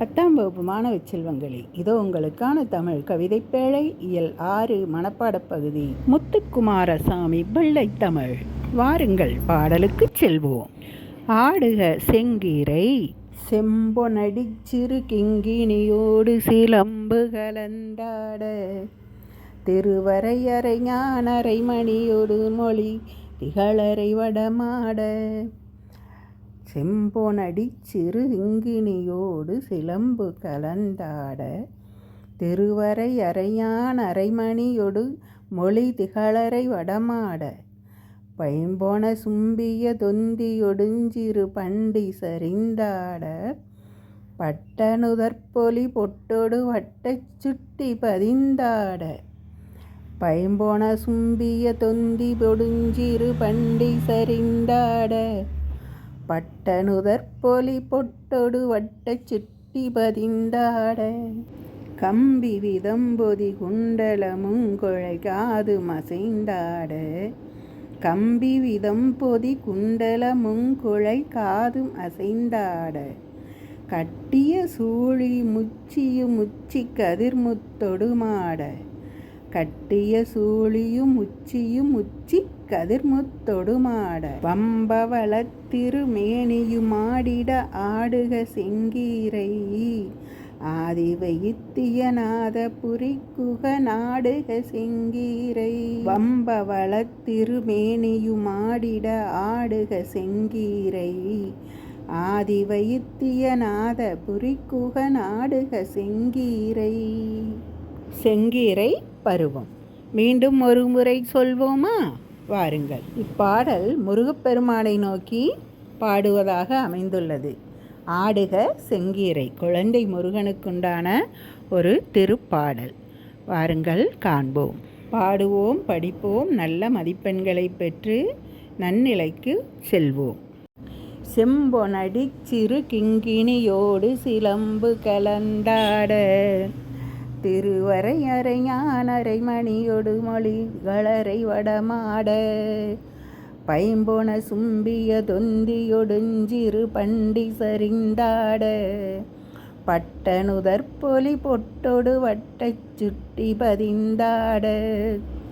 பத்தாம் வகுப்பு மாணவ செல்வங்களே இதோ உங்களுக்கான தமிழ் கவிதை பேழை இயல் ஆறு மனப்பாடப் பகுதி. முத்துக்குமாரசாமி பிள்ளை தமிழ். வாருங்கள் பாடலுக்கு செல்வோம். ஆடுக செங்கீரை. செம்பொனடி சிறு கிங்கினியோடு சிலம்பு கலந்தாட. திருவரையறை ஞானரை மணியோடு மொழி திகழறை வடமாட. செம்பொனடி சிறு இங்கினியோடு சிலம்பு கலந்தாட திருவரை அரையான் அரைமணியொடு மொழி திகழரை வடமாட பைம்போன சும்பிய தொந்தியொடுஞ்சிறு பண்டி சரிந்தாட பட்டனுதற்பொலி பொட்டொடு வட்டச் சுட்டி பதிந்தாட பைம்போன சும்பிய தொந்தி பொடுஞ்சிறு பண்டி சரிந்தாட பட்டனுதற்பொலி பொட்டொடு வட்டச் சிட்டி பதிந்தாட. கம்பி விதம்பொதி குண்டலமுங்கொழை காது மசைந்தாட. கம்பி விதம்பொதி குண்டலமுங்குழை காதும் அசைந்தாட கட்டிய சூழி முச்சியு முச்சி கதிர்முத்தொடுமாட கட்டிய சூழியும் உச்சியும் உச்சி கதிர்முத்தொடுமாட வம்பவள திருமேனியுமாடிட ஆடுக செங்கீரை. ஆதி வைத்தியநாத புரிக்குக நாடுக செங்கீரை. பம்பவள திருமேனியுமாடிட ஆடுக செங்கீரை. ஆதி வைத்தியநாத புரிக்குக நாடுக செங்கீரை. செங்கீரை பருவம். மீண்டும் ஒரு முறை சொல்வோமா? வாருங்கள். இப்பாடல் முருகப்பெருமானை நோக்கி பாடுவதாக அமைந்துள்ளது. ஆடுக செங்கீரை. குழந்தை முருகனுக்குண்டான ஒரு திருப்பாடல். வாருங்கள் காண்போம். பாடுவோம் படிப்போம் நல்ல மதிப்பெண்களை பெற்று நன்னிலைக்கு செல்வோம். செம்பொனடி சிறு கிங்கினியோடு சிலம்பு கலந்தாட திருவரை அரை அரைமணியொடு மணியொடு மொழிகளரை வடமாட. பைம்பொன சும்பிய தொந்தியொடுஞ்சிறு பண்டி சரிந்தாட பட்டனுதற்பொலி பொட்டொடு வட்டைச் சுட்டி பதிந்தாட.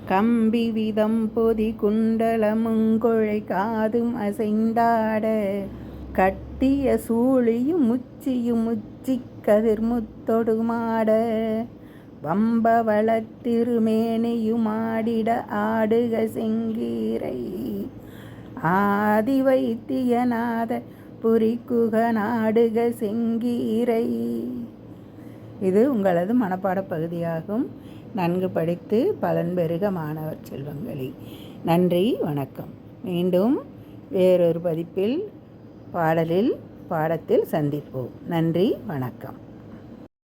கம்பி விதம் பொதி குண்டலமுங்கொழை காதும் அசைந்தாட. கட்டிய சூழியும் முச்சியும் முச்சி கதிர்முத்தொடுமாட. வம்பவள திருமேனியுமாடிட ஆடுக செங்கீரை. ஆதி வைத்தியநாத புரிக்குக நாடுக செங்கீரை. இது உங்களது மனப்பாட பகுதியாகும். நன்கு படித்து பலன் பெருக மாணவர் செல்வங்களே. நன்றி வணக்கம். மீண்டும் வேறொரு பதிப்பில் பாடலில் பாடத்தில் சந்திப்போம். நன்றி வணக்கம்.